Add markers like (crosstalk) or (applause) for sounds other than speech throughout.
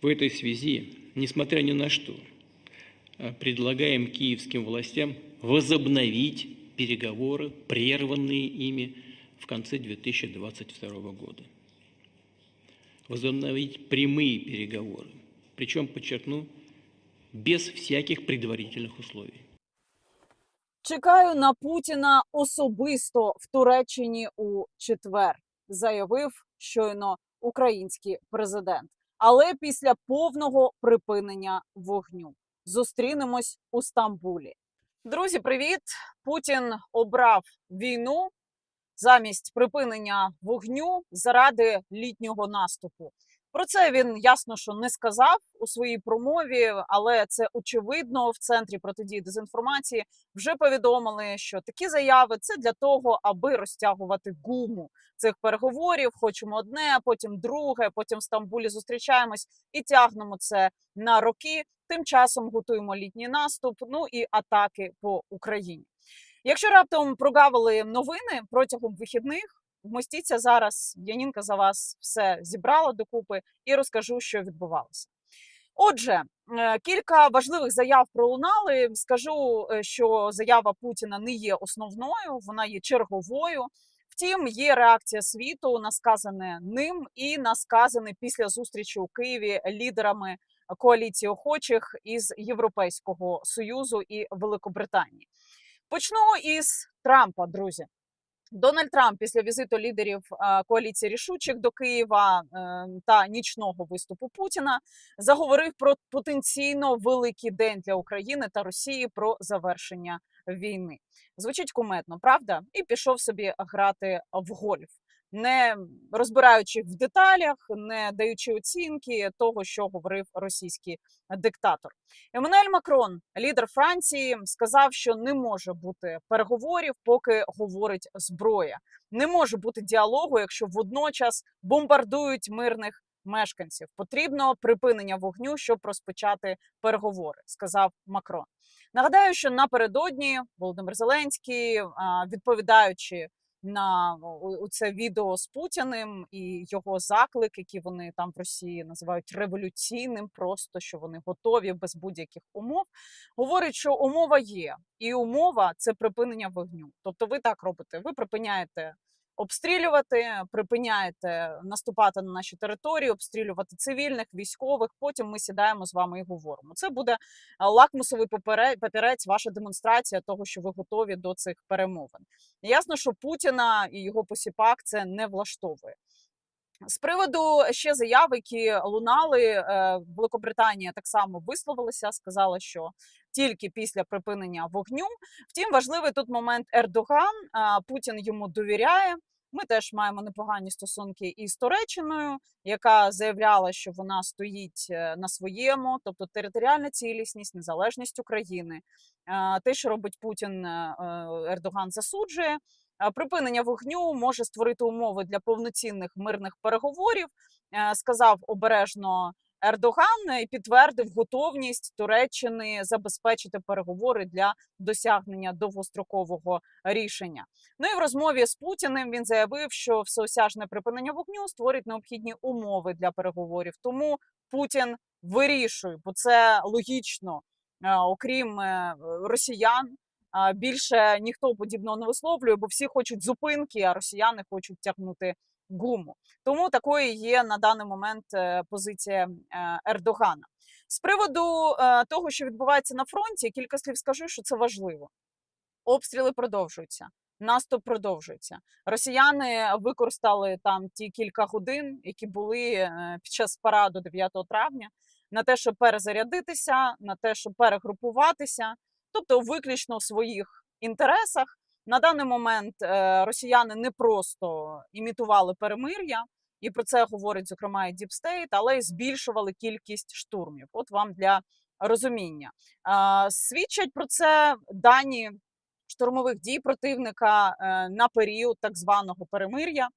В этой связи, несмотря ни на что, э, предлагаем киевским властям возобновить переговоры, прерванные ими в конце 2022 года. Возобновить прямые переговоры, причем, подчеркну, без всяких предварительных условий. Чекаю на Путіна особисто в Туреччині у четвер, заявив щойно український президент. Але після повного припинення вогню зустрінемось у Стамбулі. Друзі, привіт! Путін обрав війну замість припинення вогню заради літнього наступу. Про це він ясно, що не сказав у своїй промові, але це очевидно в центрі протидії дезінформації вже повідомили, що такі заяви це для того, аби розтягувати гуму цих переговорів. Хочемо одне, потім друге, потім в Стамбулі зустрічаємось і тягнемо це на роки. Тим часом готуємо літній наступ. Ну і атаки по Україні. Якщо раптом прогавили новини протягом вихідних, вмостіться зараз. Янінка за вас все зібрала докупи і розкажу, що відбувалося. Отже, е, кілька важливих заяв пролунали. Скажу, е, що заява Путіна не є основною, вона є черговою. Втім, є реакція світу на сказане ним і на сказане після зустрічі у Києві лідерами коаліції охочих із Європейського союзу і Великобританії. Почну із Трампа, друзі. Дональд Трамп після візиту лідерів коаліції рішучих до Києва е, та нічного виступу Путіна заговорив про потенційно великий день для України та Росії про завершення війни. Звучить куметно, правда? І пішов собі грати в гольф, не розбираючи в деталях, не даючи оцінки того, що говорив російський диктатор. Еммануель Макрон, лідер Франції, сказав, що не може бути переговорів, поки говорить зброя. Не може бути діалогу, якщо водночас бомбардують мирних мешканців. Потрібно припинення вогню, щоб розпочати переговори, сказав Макрон. Нагадаю, що напередодні Володимир Зеленський, відповідаючи на це відео з Путіним і його заклик, які вони там в Росії називають революційним, просто що вони готові без будь-яких умов. Говорить, що умова є, і умова це припинення вогню. Тобто, ви так робите: ви припиняєте обстрілювати, припиняєте наступати на наші території, обстрілювати цивільних, військових. Потім ми сідаємо з вами і говоримо. Це буде лакмусовий папере- папірець, ваша демонстрація того, що ви готові до цих перемовин. Ясно, що Путіна і його посіпак це не влаштовує. З приводу ще заяв, які лунали, е, Великобританія так само висловилася, сказала, що тільки після припинення вогню. Втім, важливий тут момент Ердоган. Путін йому довіряє. Ми теж маємо непогані стосунки із Туреччиною, яка заявляла, що вона стоїть е, на своєму, тобто територіальна цілісність, незалежність України. Те, що робить Путін, е, е, Ердоган засуджує. Припинення вогню може створити умови для повноцінних мирних переговорів, сказав обережно Ердоган підтвердив готовність Туреччини забезпечити переговори для досягнення довгострокового рішення. Ну і в розмові з Путіним він заявив, що всеосяжне припинення вогню створить необхідні умови для переговорів. Тому Путін вирішує, бо це логічно, е, окрім е, росіян. Більше ніхто подібного не висловлює, бо всі хочуть зупинки, а росіяни хочуть тягнути гуму. Тому такою є на даний момент е, позиція е, Ердогана. З приводу е, того, що відбувається на фронті, кілька слів скажу, що це важливо. Обстріли продовжуються. Наступ продовжується. Росіяни використали там ті кілька годин, які були під час параду 9 травня, на те, щоб перезарядитися, на те, щоб перегрупуватися, тобто виключно в своїх інтересах. На даний момент е, росіяни не просто імітували перемир'я, і про це говорить зокрема і State, але й збільшували кількість штурмів. От вам для розуміння. Е, Свідчать про це дані штурмових дій противника е, на період так званого перемир'я.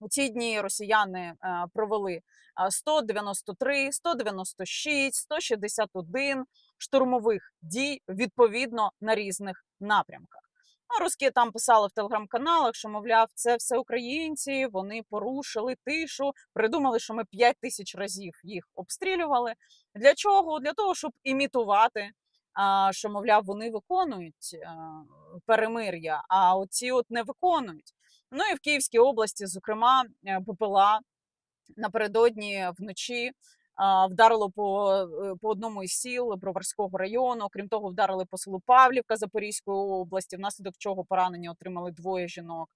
У ці дні росіяни провели е, 193, 196, 161 штурмових дій відповідно на різних напрямках. А русські там писали в телеграм-каналах, що мовляв, це все українці, вони порушили тишу, придумали, що ми 5 тисяч разів їх обстрілювали. Для чого? Для того, щоб імітувати, а, що мовляв, вони виконують а, перемир'я, а оці от не виконують. Ну і в Київській області, зокрема, е, БПЛА напередодні вночі вдарило по, е, по одному із сіл Броварського району. Крім того, вдарили по селу Павлівка Запорізької області, внаслідок чого поранення отримали двоє жінок,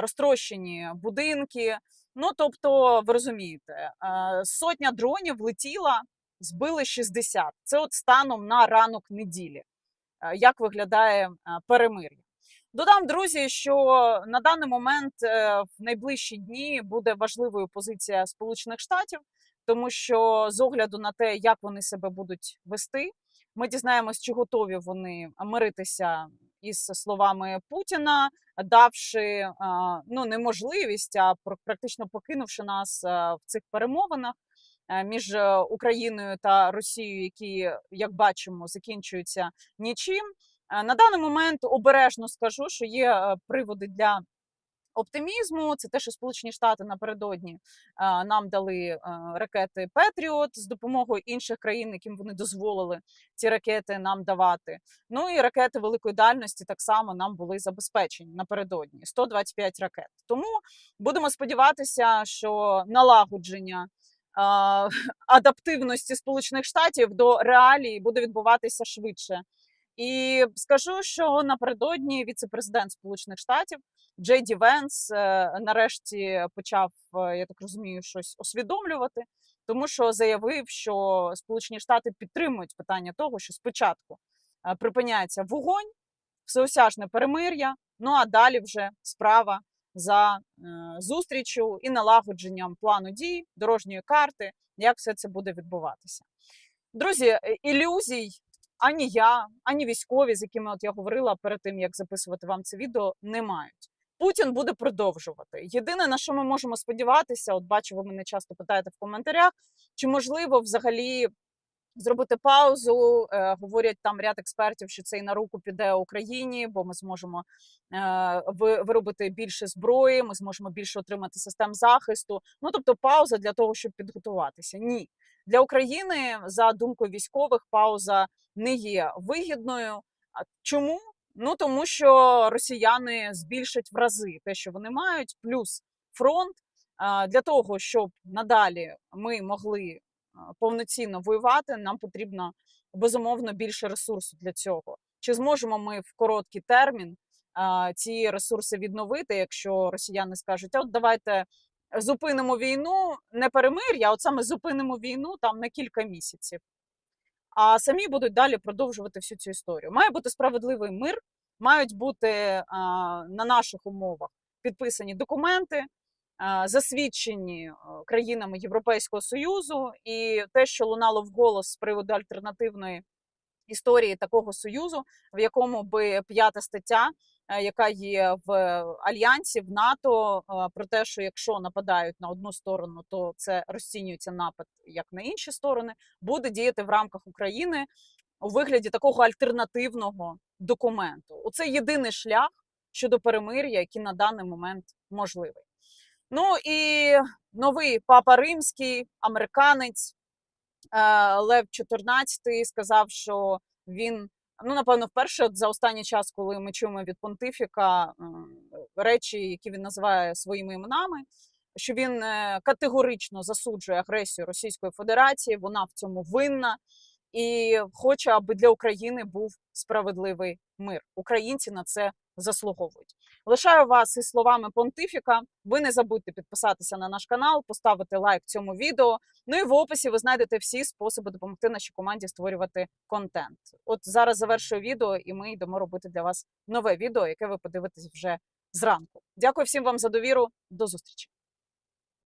розтрощені будинки. Ну тобто, ви розумієте, сотня дронів летіла, збили 60. Це от станом на ранок неділі. Як виглядає перемир'я? Додам, друзі, що на даний момент е, в найближчі дні буде важливою позиція Сполучених Штатів, тому що з огляду на те, як вони себе будуть вести, ми дізнаємось, чи готові вони миритися із словами Путіна, давши ну неможливість, а пр- практично покинувши нас в цих перемовинах е, між е, Україною та Росією, які, як бачимо, закінчуються нічим. Е, На даний момент обережно скажу, що є приводи для оптимізму. Це те, що Сполучені Штати напередодні нам дали ракети Петріот з допомогою інших країн, яким вони дозволили ці ракети нам давати. Ну і ракети великої дальності так само нам були забезпечені напередодні 125 ракет. Тому будемо сподіватися, що налагодження. (laughs) Адаптивності Сполучених Штатів до реалії буде відбуватися швидше. І скажу, що напередодні віце-президент Сполучених Штатів Джей Ді Венс е, нарешті почав, е, я так розумію, щось усвідомлювати, тому що заявив, що Сполучені Штати підтримують питання того, що спочатку е, припиняється вогонь, всеосяжне перемир'я. Ну а далі вже справа за зустрічю і налагодженням плану дій, дорожньої карти, як все це буде відбуватися. Друзі, ілюзій ані я, ані військові, з якими от я говорила перед тим, як записувати вам це відео, не мають. Путін буде продовжувати. Єдине на що ми можемо сподіватися, от бачу, ви мене часто питаєте в коментарях, чи можливо взагалі зробити паузу. Е, говорять там ряд експертів, що це і на руку піде Україні, бо ми зможемо е, виробити більше зброї, ми зможемо більше отримати систем захисту. Ну тобто, пауза для того, щоб підготуватися. Ні, для України, за думкою військових, пауза не є вигідною. Чому? Ну тому що росіяни збільшать в рази те, що вони мають, плюс фронт для того, щоб надалі ми могли повноцінно воювати, нам потрібно безумовно більше ресурсу для цього. Чи зможемо ми в короткий термін ці ресурси відновити, якщо росіяни скажуть, от давайте зупинимо війну, не перемир'я, от саме зупинимо війну там на кілька місяців. А самі будуть далі продовжувати всю цю історію. Має бути справедливий мир, мають бути а, на наших умовах підписані документи, а, засвідчені країнами Європейського Союзу, і те, що лунало вголос з приводу альтернативної історії такого союзу, в якому би п'ята стаття, е, яка є в альянсі в НАТО, е, про те, що якщо нападають на одну сторону, то це розцінюється напад як на інші сторони, буде діяти в рамках України у вигляді такого альтернативного документу. Оце єдиний шлях щодо перемир'я, який на даний момент можливий. Ну і новий папа римський, американець е, Лев XIV сказав, що він, ну напевно, вперше за останній час, коли ми чуємо від понтифіка речі, які він називає своїми іменами, що він е, категорично засуджує агресію Російської Федерації, вона в цьому винна. І хоче, аби для України був справедливий мир. Українці на це заслуговують. Лишаю вас із словами понтифіка. Ви не забудьте підписатися на наш канал, поставити лайк цьому відео. Ну і в описі ви знайдете всі способи допомогти нашій команді створювати контент. От зараз завершую відео, і ми йдемо робити для вас нове відео, яке ви подивитесь вже зранку. Дякую всім вам за довіру. До зустрічі.